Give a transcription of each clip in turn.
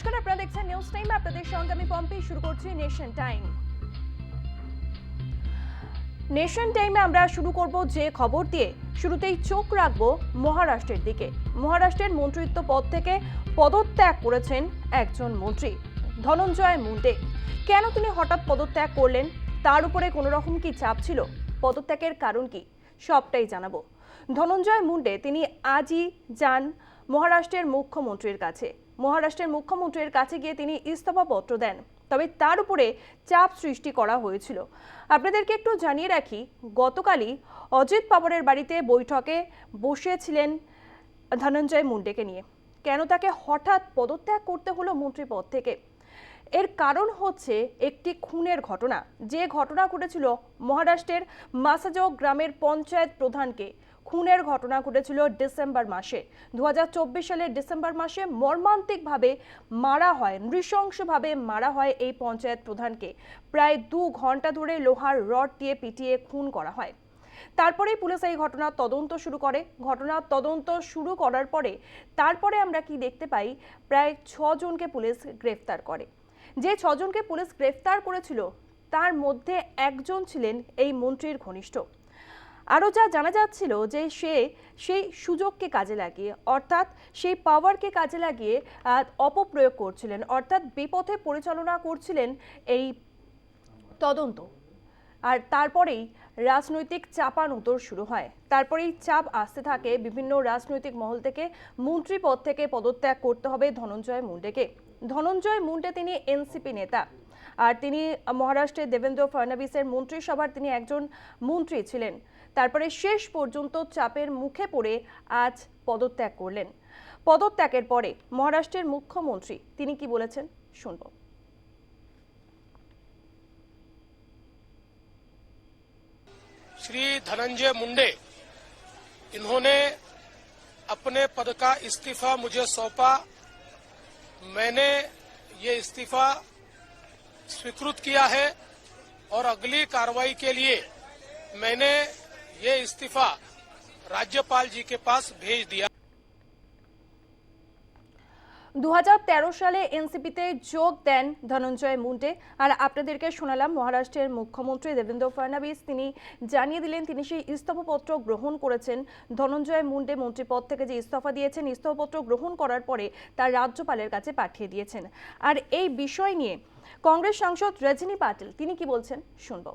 নমস্কার, আপনারা দেখছেন নিউজ টাইম আপনাদের সঙ্গে আমি পম্পি, শুরু করছি নেশন টাইম নেশন টাইমে আমরা শুরু করব যে খবর দিয়ে। শুরুতেই চোখ রাখব মহারাষ্ট্রের দিকে। মহারাষ্ট্রের মন্ত্রিত্ব পদ থেকে পদত্যাগ করেছেন একজন মন্ত্রী, ধনঞ্জয় মুন্ডে। কেন তিনি হঠাৎ পদত্যাগ করলেন? তার উপরে কোনো রকম কি চাপ ছিল? পদত্যাগের কারণ কি? সবটাই জানাব। ধনঞ্জয় মুন্ডে, তিনি আজই যান মহারাষ্ট্রের মুখ্যমন্ত্রীর কাছে। মহারাষ্ট্রের মুখ্যমন্ত্রীর কাছে গিয়ে তিনি ইস্তফাপত্র দেন। তবে তার উপরে চাপ সৃষ্টি করা হয়েছিল। আপনাদেরকে একটু জানিয়ে রাখি, গতকালই অজিত পাওয়ারের বাড়িতে বৈঠকে বসেছিলেন ধনঞ্জয় মুন্ডেকে নিয়ে। কেন তাকে হঠাৎ পদত্যাগ করতে হলো মন্ত্রী পদ থেকে? এর কারণ হচ্ছে একটি খুনের ঘটনা। যে ঘটনা ঘটেছিল মহারাষ্ট্রের মাসাজো গ্রামের পঞ্চায়েত প্রধানকে খুনের ঘটনা ঘটেছিল ডিসেম্বর মাসে। দুহাজার চব্বিশ সালের ডিসেম্বর মাসে মর্মান্তিকভাবে মারা হয়, নৃশংসভাবে মারা হয় এই পঞ্চায়েত প্রধানকে। প্রায় দু ঘণ্টা ধরে লোহার রড দিয়ে পিটিয়ে খুন করা হয়। তারপরেই পুলিশ এই ঘটনার তদন্ত শুরু করে। ঘটনার তদন্ত শুরু করার পরে তারপরে আমরা কি দেখতে পাই, প্রায় ছজনকে পুলিশ গ্রেফতার করে। যে ছজনকে পুলিশ গ্রেফতার করেছিল, তার মধ্যে একজন ছিলেন এই মন্ত্রীর ঘনিষ্ঠ। আরও যা জানা যাচ্ছিল যে সে সেই সুযোগকে কাজে লাগিয়ে, অর্থাৎ সেই পাওয়ারকে কাজে লাগিয়ে অপপ্রয়োগ করছিলেন, অর্থাৎ বিপথে পরিচালনা করছিলেন এই তদন্ত। আর তারপরেই রাজনৈতিক চাপানুতর শুরু হয়। তারপরেই চাপ আসতে থাকে বিভিন্ন রাজনৈতিক মহল থেকে। মন্ত্রী পদ থেকে পদত্যাগ করতে হবে ধনঞ্জয় মুন্ডেকে। ধনঞ্জয় মুন্ডে তিনি এনসিপি নেতা। আর তিনি মহারাষ্ট্রের দেবেন্দ্র ফডণবীসের মন্ত্রিসভার তিনি একজন মন্ত্রী ছিলেন। তারপরে শেষ পর্যন্ত চাপের মুখে পড়ে আজ পদত্যাগ করলেন পদত্যাগের পরে মহারাষ্ট্রের মুখ্যমন্ত্রী তিনি কি বলেছেন শুনবো श्री धनंजय मुंडे इन्होंने अपने पद का इस्तीफा मुझे सौंपा मैंने ये इस्तीफा स्वीकृत किया है और अगली कार्रवाई के लिए मैंने ये इस्तीफा राज्यपाल जी के पास भेज दिया দু সালে এনসিপিতে যোগ দেন ধনঞ্জয় মুন্ডে আর আপনাদেরকে শোনালাম মহারাষ্ট্রের মুখ্যমন্ত্রী দেবেন্দ্র ফডণবীস তিনি জানিয়ে দিলেন তিনি সেই ইস্তফাপত্র গ্রহণ করেছেন ধনঞ্জয় মুন্ডে মন্ত্রীপদ থেকে যে ইস্তফা দিয়েছেন ইস্তফাপত্র গ্রহণ করার পরে তার রাজ্যপালের কাছে পাঠিয়ে দিয়েছেন আর এই বিষয় নিয়ে কংগ্রেস সাংসদ রজনী পাটিল তিনি কি বলছেন শুনবো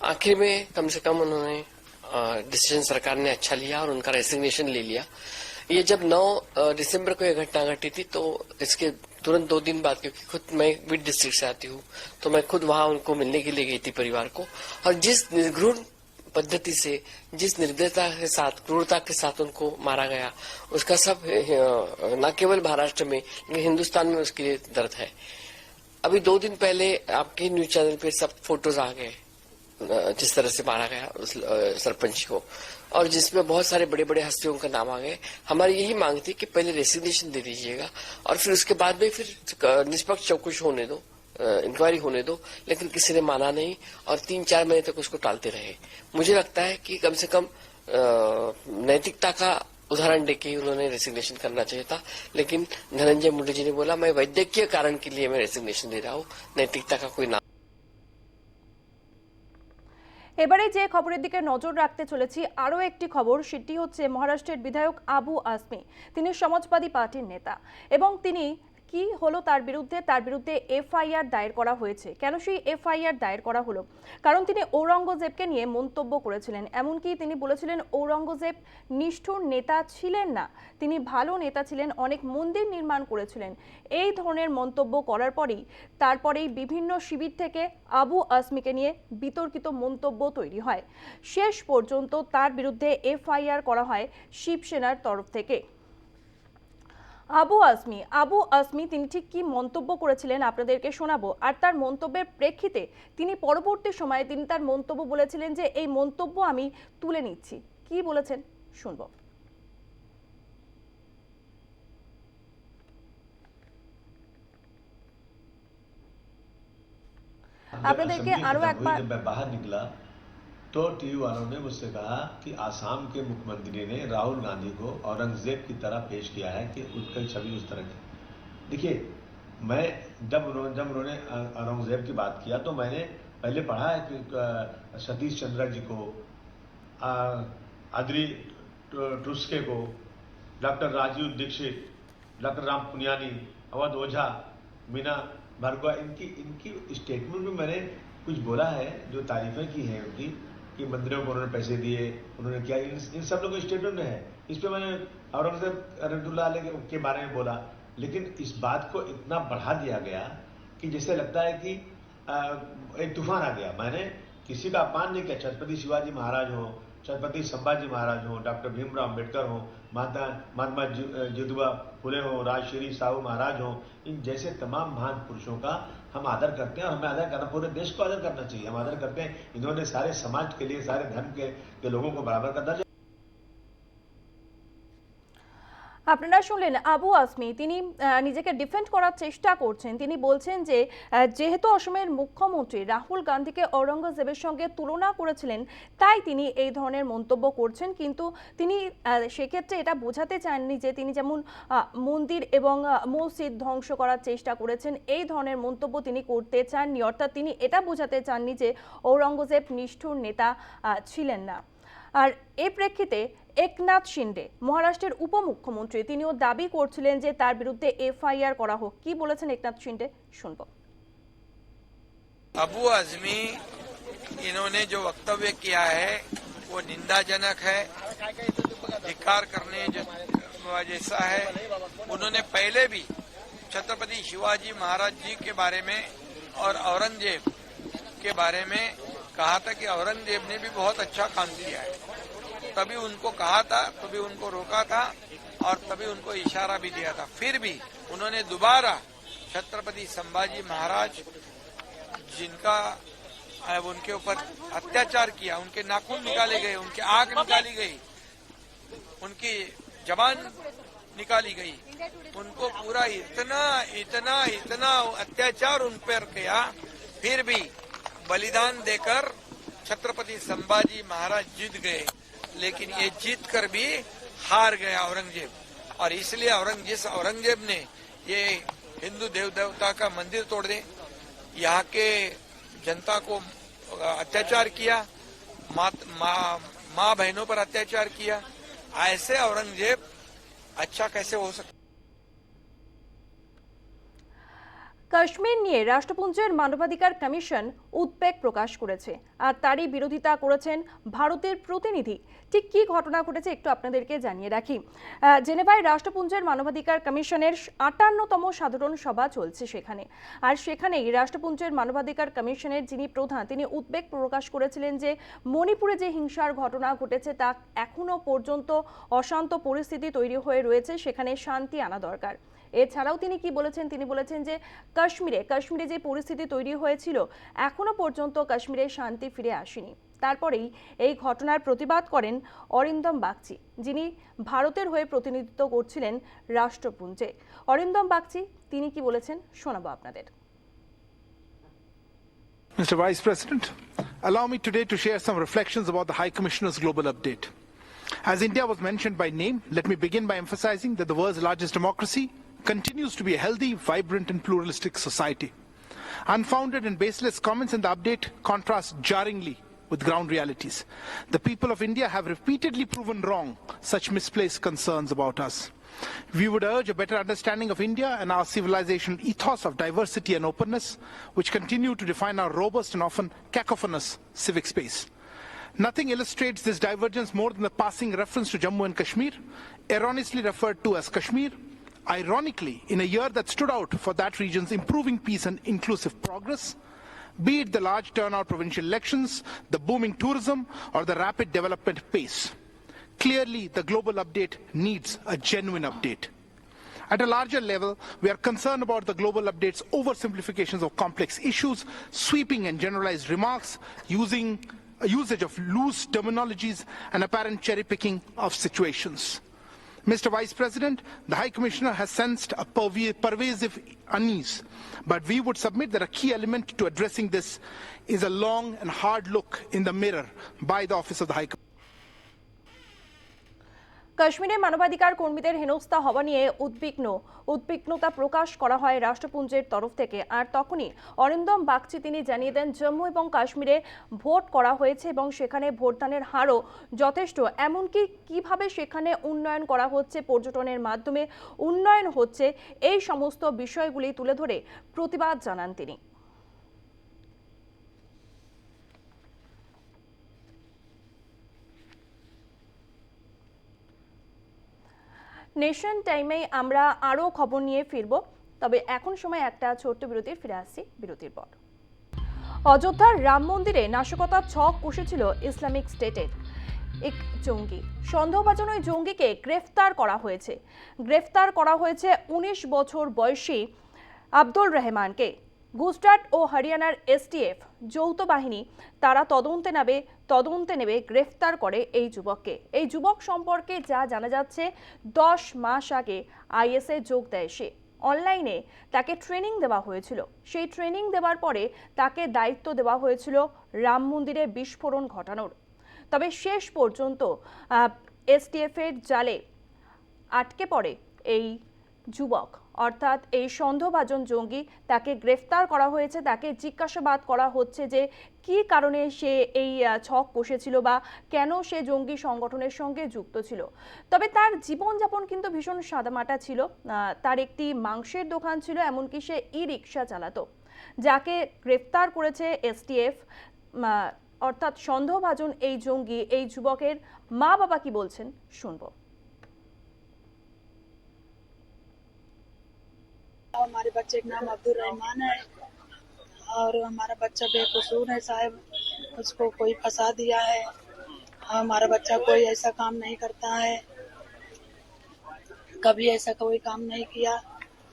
आखिर में कम से कम उन्होंने डिसीज़न सरकार ने अच्छा लिया और उनका रेसिग्नेशन ले लिया। ये जब 9 दिसंबर को यह घटना घटी थी तो इसके तुरंत दो दिन बाद, क्योंकि खुद मैं विद डिस्ट्रिक्ट से आती हूँ तो मैं खुद वहाँ उनको मिलने के लिए गई थी परिवार को। और जिस निर्घृण पद्धति से, जिस निर्दयता के साथ, क्रूरता के साथ उनको मारा गया, उसका सब न केवल महाराष्ट्र में, लेकिन हिंदुस्तान में उसके लिए दर्द है। अभी दो दिन पहले आपके न्यूज़ चैनल पे सब फ़ोटोज़ आ गए। जिस तरह से मारा गया उस सरपंच को। और जिसमें बहुत सारे बड़े बड़े हस्तियों का नाम आ गए। हमारी यही मांग थी कि पहले रेसिग्नेशन दे दीजिएगा और फिर उसके बाद में फिर निष्पक्ष चौकुश होने दो इंक्वायरी होने दो, लेकिन किसी ने माना नहीं और तीन चार महीने तक उसको टालते रहे। मुझे लगता है कि कम से कम नैतिकता का उदाहरण देके ही उन्होंने रेसिग्नेशन करना चाहिए था। लेकिन धनंजय मुंडे जी ने बोला, मैं वैद्यकीय कारण के लिए मैं रेसिग्नेशन दे रहा हूँ। नैतिकता का कोई नाम এবারে যে খবরের দিকে নজর রাখতে চলেছি, আরও একটি খবর, সেটি হচ্ছে মহারাষ্ট্রের বিধায়ক আবু আসমি। তিনি সমাজবাদী পার্টির নেতা এবং তিনি কি হলো তার বিরুদ্ধে? তার বিরুদ্ধে এফআইআর দায়ের করা হয়েছে। কেন সেই এফআইআর দায়ের করা হলো? কারণ তিনি ঔরঙ্গজেবকে নিয়ে মন্তব্য করেছিলেন। এমনকি তিনি বলেছিলেন, ঔরঙ্গজেব নিষ্ঠুর নেতা ছিলেন না। তিনি ভালো নেতা ছিলেন, অনেক মন্দির নির্মাণ করেছিলেন। এই ধরনের মন্তব্য করার পরেই, তারপরেই বিভিন্ন শিবির থেকে আবু আসমিকে নিয়ে বিতর্কিত মন্তব্য তৈরি হয়। শেষ পর্যন্ত তার বিরুদ্ধে এফআইআর করা হয় শিবসেনার তরফ থেকে। আবু আসমি আবু আসমি তিনি ঠিক কি মন্তব্য করেছিলেন আপনাদেরকে শোনাবো। আর তার মন্তব্যের প্রেক্ষিতে তিনি পরবর্তী সময়ে তিনি তার মন্তব্য বলেছিলেন যে এই মন্তব্য আমি তুলে নিচ্ছি। কি বলেছেন? শুনব। আপনাদেরকে আরও একবার বাহার নিকলা तो टीवी वालों ने मुझसे कहा कि आसाम के मुख्यमंत्री ने राहुल गांधी को औरंगज़ेब की तरह पेश किया है कि उसकी छवि उस तरह की। देखिए, मैं, जब उन्होंने जब उन्होंने औरंगज़ेब की बात किया तो मैंने पहले पढ़ा है कि सतीश चंद्र जी को आदरी टुस्के को, डॉक्टर राजीव दीक्षित, डॉक्टर राम पुनियानी, अवध ओझा, मीना भार्गवा, इनकी इनकी स्टेटमेंट में मैंने कुछ बोला है जो तारीफें की हैं उनकी। कि मंदिरों को उन्होंने पैसे दिए उन्होंने क्या। इन, इन सब लोगों की स्टेटमेंट है। इस पे मैंने औरंगज़ेब अलैह के, बारे में बोला। लेकिन इस बात को इतना बढ़ा दिया गया कि जैसे लगता है कि आ, एक तूफ़ान आ गया। मैंने किसी का अपमान नहीं किया। छत्रपति शिवाजी महाराज हो छत्रपति संभाजी महाराज हो डॉक्टर भीमराव अंबेडकर हो माता महात्मा जुदुबा फुले हो राजश्री साहू महाराज हो इन जैसे तमाम महान पुरुषों का हम आदर करते हैं और हमें आदर करना पूरे देश को आदर करना चाहिए। हम आदर करते हैं। इन्होंने सारे समाज के लिए सारे धर्म के, के लोगों को बराबर का दर्जा আপনারা শুনলেন আবু আসমি তিনি নিজেকে ডিফেন্ড করার চেষ্টা করছেন। তিনি বলছেন যে যেহেতু অসমের মুখ্যমন্ত্রী রাহুল গান্ধীকে ঔরঙ্গজেবের সঙ্গে তুলনা করেছিলেন, তাই তিনি এই ধরনের মন্তব্য করছেন। কিন্তু তিনি সেক্ষেত্রে এটা বোঝাতে চাননি যে, তিনি যেমন মন্দির এবং মসজিদ ধ্বংস করার চেষ্টা করেছেন, এই ধরনের মন্তব্য তিনি করতে চাননি। অর্থাৎ তিনি এটা বোঝাতে চাননি যে, ঔরঙ্গজেব নিষ্ঠুর নেতা ছিলেন না। আর এই প্রেক্ষিতে একনাথ শিন্ডে মহারাষ্ট্রের উপমুখ্যমন্ত্রী তিনিও দাবি করছিলেন যে তার বিরুদ্ধে এফআইআর করা হোক কি বলেছেন একনাথ শিন্ডে শুনবো अबू आजमी इन्होंने जो वक्तव्य किया है वो निंदाजनक है धिक्कार करने ज- जैसा है उन्होंने पहले भी छत्रपति शिवाजी महाराज जी के बारे में और औरंगजेब के बारे में कहा था कि औरंगजेब ने भी बहुत अच्छा काम किया है तभी उनको कहा था, तभी उनको रोका था और तभी उनको इशारा भी दिया था। फिर भी उन्होंने दोबारा छत्रपति संभाजी महाराज जिनका उनके ऊपर अत्याचार किया, उनके नाखून निकाले गए, उनकी आँख निकाली गई, उनकी जबान निकाली गई, उनको पूरा इतना इतना इतना अत्याचार उन पर किया, फिर भी बलिदान देकर छत्रपति संभाजी महाराज जीत गए। लेकिन ये जीत कर भी हार गया औरंगज़ेब। और इसलिए औरंगज़ेब औरंगज़ेब ने ये हिंदू देव देवता का मंदिर तोड़ दे। यहाँ के जनता को अत्याचार किया माँ माँ- मा बहनों पर अत्याचार किया। ऐसे औरंगज़ेब अच्छा कैसे हो सकता কাশ্মীর নিয়ে রাষ্ট্রপুঞ্জের মানবাধিকার কমিশন উদ্বেগ প্রকাশ করেছে আর তারই বিরোধিতা করেছেন ভারতের প্রতিনিধি। ঠিক কী ঘটনা ঘটেছে একটু আপনাদেরকে জানিয়ে রাখি। জেনেভায় রাষ্ট্রপুঞ্জের মানবাধিকার কমিশনের আটান্নতম সাধারণ সভা চলছে সেখানে। আর সেখানেই রাষ্ট্রপুঞ্জের মানবাধিকার কমিশনের যিনি প্রধান, তিনি উদ্বেগ প্রকাশ করেছিলেন যে মণিপুরে যে হিংসার ঘটনা ঘটেছে তা এখনও পর্যন্ত অশান্ত পরিস্থিতি তৈরি হয়ে রয়েছে, সেখানে শান্তি আনা দরকার। এছাড়াও তিনি কি বলেছেন তিনি বলেছেন যে কাশ্মীরে কাশ্মীরে যে পরিস্থিতি তৈরি হয়েছিল এখনও পর্যন্ত কাশ্মীরে শান্তি ফিরে আসেনি তারপরেই এই ঘটনার প্রতিবাদ করেন অরিন্দম বাগচি যিনি ভারতের হয়ে প্রতিনিধিত্ব করছিলেন রাষ্ট্রপুঞ্জে অরিন্দম বাগচি তিনি কি বলেছেন শোনাবো আপনাদের Mr. Vice President, allow me today to share some reflections about the High Commissioner's global update. As India was mentioned by name, let me begin by emphasizing that the world's largest democracy continues to be a healthy, vibrant, and pluralistic society. Unfounded and baseless comments in the update contrast jarringly with ground realities. The people of India have repeatedly proven wrong such misplaced concerns about us. We would urge a better understanding of India and our civilizational ethos of diversity and openness, which continue to define our robust and often cacophonous civic space. Nothing illustrates this divergence more than the passing reference to Jammu and Kashmir, erroneously referred to as Kashmir, ironically, in a year that stood out for that region's improving peace and inclusive progress, be it the large turnout provincial elections, the booming tourism, or the rapid development pace. Clearly, the global update needs a genuine update. At a larger level, we are concerned about the global update's oversimplifications of complex issues, sweeping and generalized remarks, using usage of loose terminologies, and apparent cherry picking of situations. Mr. Vice President, the High Commissioner has sensed a pervasive unease, but we would submit that a key element to addressing this is a long and hard look in the mirror by the Office of the High Commissioner. কাশ্মীরে মানবাধিকার কর্মীদের হেনস্থা হওয়া নিয়ে উদ্বিগ্ন। উদ্বিগ্নতা প্রকাশ করা হয় রাষ্ট্রপুঞ্জের তরফ থেকে। আর তখনই অরিন্দম বাগচি তিনি জানিয়ে দেন, জম্মু এবং কাশ্মীরে ভোট করা হয়েছে এবং সেখানে ভোটদানের হারও যথেষ্ট। এমনকি কীভাবে সেখানে উন্নয়ন করা হচ্ছে, পর্যটনের মাধ্যমে উন্নয়ন হচ্ছে, এই সমস্ত বিষয়গুলি তুলে ধরে প্রতিবাদ জানান তিনি। নেশন টাইমে আমরা আরও খবর নিয়ে ফিরব। তবে এখন সময় একটা ছোট্ট বিরতির, ফিরে আসছি বিরতির পর। অযোধ্যার রাম মন্দিরে নাশকতার ছক কষেছিল ইসলামিক স্টেটের এক জঙ্গি। সন্দেহভাজন ওই জঙ্গিকে গ্রেফতার করা হয়েছে। গ্রেফতার করা হয়েছে উনিশ বছর বয়সী আব্দুল রহমানকে। গুজরাট ও হরিয়ানার এসটিএফ যৌথ বাহিনী, তারা তদন্তে নেবে তদন্তে নেবে গ্রেফতার করে এই যুবককে। এই যুবক সম্পর্কে যা জানা যাচ্ছে, দশ মাস আগে আইএসএ যোগ দেয় সে। অনলাইনে তাকে ট্রেনিং দেওয়া হয়েছিল। সেই ট্রেনিং দেওয়ার পরে তাকে দায়িত্ব দেওয়া হয়েছিল রাম মন্দিরে বিস্ফোরণ ঘটানোর। তবে শেষ পর্যন্ত এসটিএফ এর জালে আটকে পড়ে এই যুবক। অর্থাৎ এই সন্দেহভাজন জঙ্গি তাকে গ্রেফতার করা হয়েছে, তাকে জিজ্ঞাসাবাদ করা হচ্ছে যে কী কারণে সে এই ছক কষেছিল বা কেন সে জঙ্গি সংগঠনের সঙ্গে যুক্ত ছিল। তবে তার জীবনযাপন কিন্তু ভীষণ সাদামাটা ছিল। তার একটি মাংসের দোকান ছিল, এমনকি সে ই রিক্সা চালাতো। যাকে গ্রেফতার করেছে এসটিএফ অর্থাৎ সন্দেহভাজন এই জঙ্গি, এই যুবকের মা বাবা কি বলছেন, শুনব। और हमारे बच्चे का नाम अब्दुल रहमान है। और हमारा बच्चा बेकसूर है साहब। उसको कोई फंसा दिया है। हमारा बच्चा कोई ऐसा काम नहीं करता है। कभी ऐसा कोई काम नहीं किया।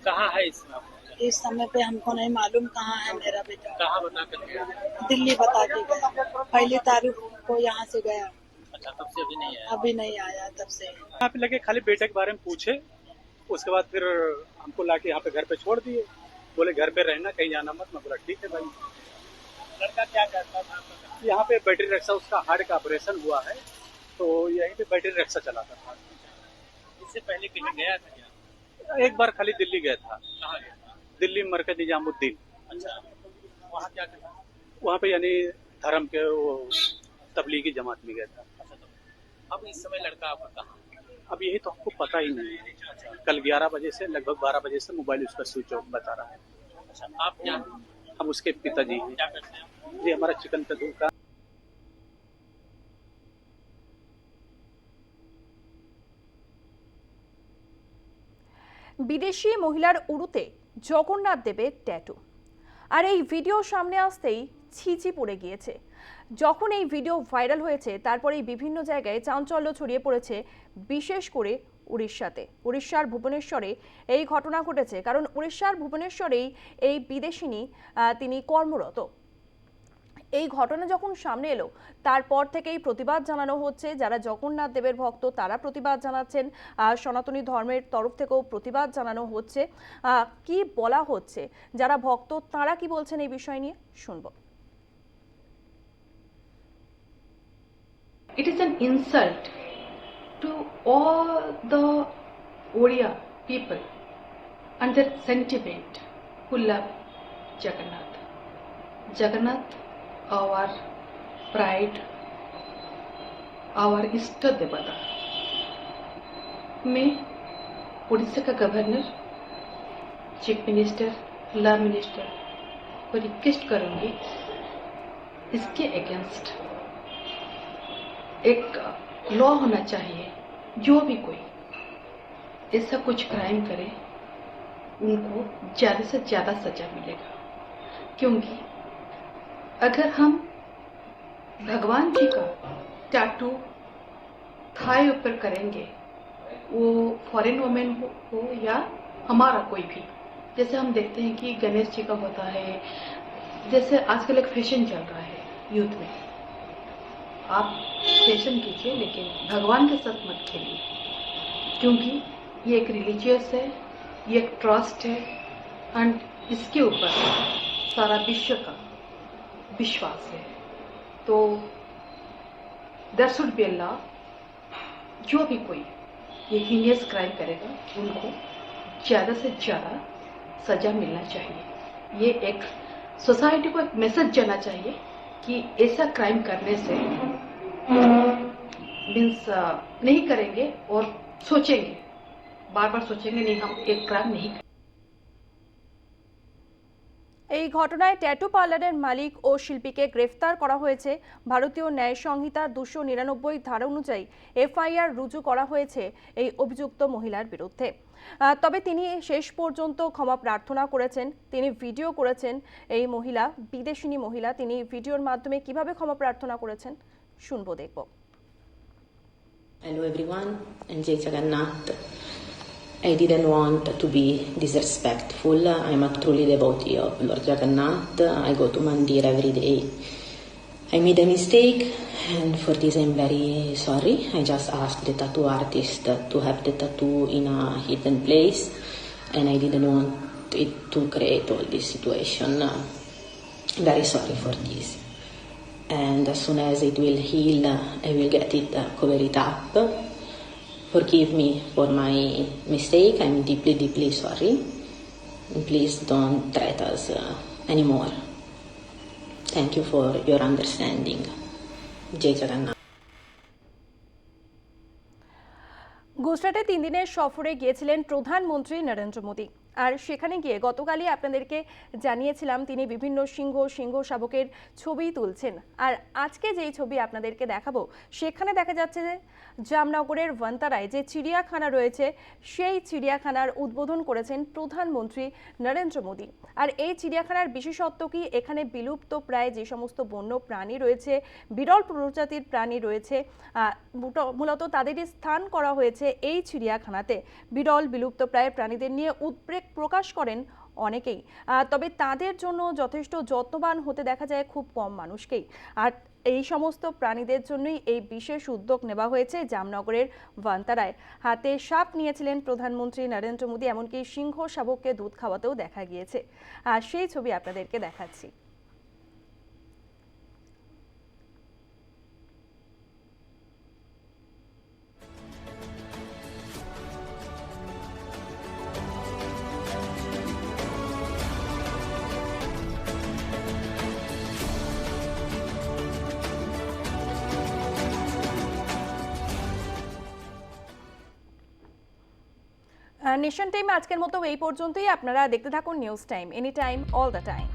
कहाँ है इस समय इस समय पे हमको नहीं मालूम कहाँ है मेरा बेटा। कहाँ बता कर गया? दिल्ली बता के गया। पहली तारीख को यहाँ से गया। अच्छा तब से अभी नहीं आया? अभी नहीं आया तब से। यहाँ पे लगे खाली बेटे के बारे में पूछे। उसके बाद फिर हमको लाके यहाँ पे घर पे छोड़ दिए। बोले घर पे रहना कहीं जाना मत। मैं बोला ठीक है भाई। लड़का क्या करता था यहाँ पे बैटरी रिक्शा उसका हार्ट का ऑपरेशन हुआ है तो यहीं पे बैटरी रिक्शा चलाता था। इससे पहले कहीं गया था क्या? एक बार खाली दिल्ली गया था। कहाँ गया था? दिल्ली मरकज निजामुद्दीन अच्छा वहाँ क्या करता वहाँ पे यानी धर्म के वो तबलीगी जमात में गया था। अच्छा तो अब इस समय लड़का आपका कहाँ? अब यही तो हमको पता ही नहीं है कल 11 बजे से लगभग 12 बजे से मोबाइल उसका स्विच ऑफ बता रहा है अच्छा आप क्या हम उसके पिताजी हैं क्या करते हैं जी हमारा चिकन का दुकान বিদেশি মহিলার উড়ুতে জগন্নাথ দেবের ট্যাটু আর এই ভিডিও সামনে আসতেই ছিচি পড়ে গিয়েছে যখন এই ভিডিও ভাইরাল হয়েছে, তারপরেই বিভিন্ন জায়গায় চাঞ্চল্য ছড়িয়ে পড়েছে, বিশেষ করে উড়িষ্যাতে। উড়িষ্যার ভুবনেশ্বরে এই ঘটনা ঘটেছে, কারণ উড়িষ্যার ভুবনেশ্বরেই এই বিদেশিনী তিনি কর্মরত। এই ঘটনা যখন সামনে এলো, তারপর থেকেই প্রতিবাদ জানানো হচ্ছে, যারা জগন্নাথ দেবের ভক্ত, তারা প্রতিবাদ জানাচ্ছেন সনাতনী ধর্মের তরফ থেকেও প্রতিবাদ জানানো হচ্ছে। কি বলা হচ্ছে? যারা ভক্ত, তারা কি বলছেন এই বিষয় নিয়ে? শুনব। It is an insult to all the Odia people and their sentiment who love Jagannath. Jagannath, our pride, our Ishta Devata. मैं उड़ीसा का governor chief minister law minister को रिक्वेस्ट करूँगी इसके अगेंस्ट एक लॉ होना चाहिए जो भी कोई ऐसा कुछ क्राइम करे उनको ज़्यादा से ज़्यादा सजा मिलेगा। क्योंकि अगर हम भगवान जी का टैटू थाई ऊपर करेंगे वो फॉरेन वोमेन हो, हो या हमारा कोई भी जैसे हम देखते हैं कि गणेश जी का होता है जैसे आजकल एक फ़ैशन चल रहा है यूथ में। आप फ़ैशन कीजिए, लेकिन भगवान के साथ मत खेलिए। क्योंकि ये एक रिलीजियस है, ये एक ट्रस्ट है एंड इसके ऊपर सारा विश्व का विश्वास है। तो देर शुड बी लॉ जो भी कोई ये हीनियस क्राइम करेगा, उनको ज़्यादा से ज़्यादा सजा मिलना चाहिए। ये एक सोसाइटी को एक मैसेज जाना चाहिए कि ऐसा क्राइम करने से मीन्स नहीं करेंगे और सोचेंगे बार बार सोचेंगे नहीं हम एक क्राइम नहीं এই ঘটনায় ট্যাটু পার্লারের মালিক ও শিল্পীকে গ্রেফতার করা হয়েছে ভারতীয় ন্যায় সংহিতার দুশো নিরানব্বই ধারা অনুযায়ী এফআইআর রুজু করা হয়েছে এই অভিযুক্ত মহিলার বিরুদ্ধে আহ, তবে তিনি শেষ পর্যন্ত ক্ষমা প্রার্থনা করেছেন তিনি ভিডিও করেছেন এই মহিলা বিদেশিনী মহিলা তিনি ভিডিওর মাধ্যমে কিভাবে ক্ষমা প্রার্থনা করেছেন শুনবো দেখবো Hello everyone, I'm Jay Jagannath. I didn't want to be disrespectful. I'm a truly devotee of Lord Jagannath. I go to Mandir every day. I made a mistake and for this I'm very sorry. I just asked the tattoo artist to have the tattoo in a hidden place and I didn't want it to create all this situation. Very sorry for this And as soon as it will heal, I will get it, uh, cover it up. Forgive me for my mistake. I'm deeply, deeply sorry. Please don't threat us uh, anymore. Thank you for your understanding. Jai Jagannath. গুজরাটে তিন দিনের সফরে গিয়েছিলেন প্রধানমন্ত্রী নরেন্দ্র মোদী আর সেখানে গিয়ে গতকালই আপনাদেরকে জানিয়েছিলাম, তিনি বিভিন্ন সিংহ সিংহ শাবকের ছবি তুলছেন। আর আজকে যেই ছবি আপনাদেরকে দেখাবো, সেখানে দেখা যাচ্ছে যে জামনগরের ভান্তারায় যে চিড়িয়াখানা রয়েছে, সেই চিড়িয়াখানার উদ্বোধন করেছেন প্রধানমন্ত্রী নরেন্দ্র মোদী। আর এই চিড়িয়াখানার বিশেষত্ব কি? এখানে বিলুপ্ত প্রায় যে সমস্ত বন্য প্রাণী রয়েছে, বিরল প্রজাতির প্রাণী রয়েছে মূলত তাদেরই স্থান করা হয়েছে এই চিড়িয়াখানাতে। বিরল, বিলুপ্ত প্রায় প্রাণীদের নিয়ে উদ্বেগ প্রকাশ করেন অনেকেই। তবে তাদের জন্য যথেষ্ট যত্নবান হতে দেখা যায় খুব কম মানুষকেই। আর এই সমস্ত প্রাণীদের জন্যই এই বিশেষ উদ্যোগ নেওয়া হয়েছে জামনগরের ভান্তারায়। হাতে সাপ নিয়েছিলেন প্রধানমন্ত্রী নরেন্দ্র মোদী, এমনকি সিংহ শাবককে দুধ খাওয়াতেও দেখা গিয়েছে। আর সেই ছবি আপনাদেরকে দেখাচ্ছি। নেশন টাইম আজকের মতো এই পর্যন্তই। আপনারা দেখতে থাকুন news time any time all the time